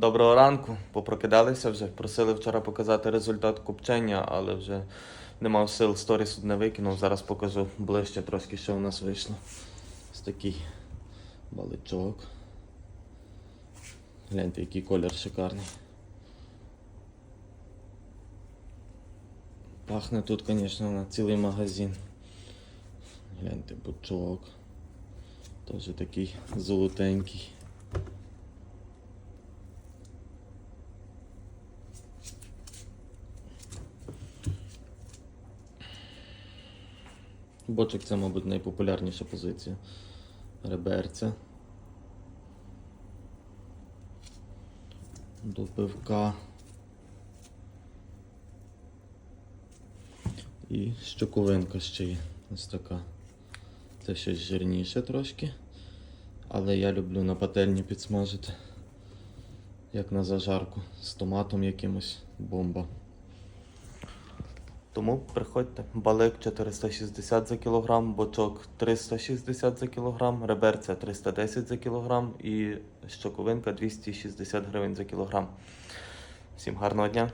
Доброго ранку. Попрокидалися вже. Просили вчора показати результат купчення, але вже не мав сил, сторіс одне викинув. Зараз покажу ближче трошки, що у нас вийшло. Ось такий баличок. Гляньте, який колір шикарний. Пахне тут, звісно, на цілий магазин. Гляньте, бучок. Теж такий золотенький. Бочок це, мабуть, найпопулярніша позиція. Реберця. До пивка. І щоковинка ще є. Ось така. Це щось жирніше трошки. Але я люблю на пательні підсмажити. Як на зажарку. З томатом якимось бомба. Тому приходьте. Балик 460 за кілограм, бочок 360 за кілограм, реберця 310 за кілограм і щоковинка 260 гривень за кілограм. Всім гарного дня!